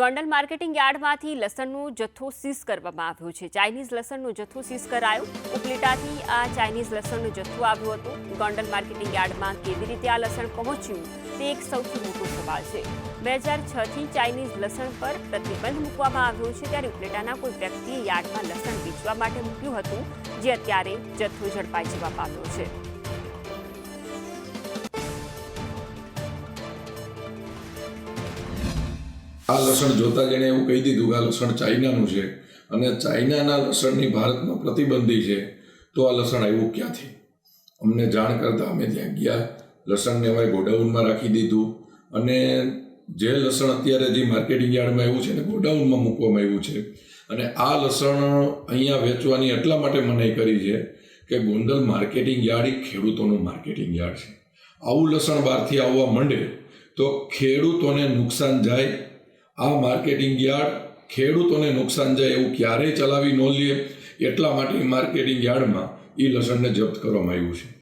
Gondal marketing યાર્ડમાંથી લસણનો જથ્થો seize કરવામાં આવ્યો છે. ચાઇનીઝ લસણનો જથ્થો સીઝ કરાયો. ઉપલેટાથી આ ચાઇનીઝ લસણનો જથ્થો આવ્યો હતો. ગોંડલ માર્કેટિંગ યાર્ડમાં કેવી રીતે આ લસણ પહોંચ્યું તે એક સૌથી મોટો સવાલ છે. બે હજાર છથી ચાઇનીઝ લસણ પર પ્રતિબંધ મૂકવામાં આવ્યો છે ત્યારે ઉપલેટાના કોઈ વ્યક્તિએ યાર્ડમાં લસણ વેચવા માટે મૂક્યું હતું, જે અત્યારે જથ્થો ઝડપાઈ જવા પામ્યો છે. આ લસણ જોતા જેણે એવું કહી દીધું કે આ લસણ ચાઇનાનું છે અને ચાઇનાના લસણની ભારતમાં પ્રતિબંધી છે, તો આ લસણ આવ્યું ક્યાંથી? અમને જાણ કરતાં અમે ત્યાં ગયા, લસણને અમે ગોડાઉનમાં રાખી દીધું અને જે લસણ અત્યારે જે માર્કેટિંગ યાર્ડમાં આવ્યું છે ને ગોડાઉનમાં મૂકવામાં આવ્યું છે, અને આ લસણ અહીંયા વેચવાની એટલા માટે મનાઈ કરી છે કે ગોંડલ માર્કેટિંગ યાર્ડ એ ખેડૂતોનું માર્કેટિંગ યાર્ડ છે. આવું લસણ બહારથી આવવા માંડે તો ખેડૂતોને નુકસાન જાય આ માર્કેટિંગ યાર્ડ ખેડૂતોને નુકસાન જાય એવું ક્યારેય ચલાવી ન લે એટલા માટે માર્કેટિંગ યાર્ડમાં એ લસણને જપ્ત કરવામાં આવ્યું છે.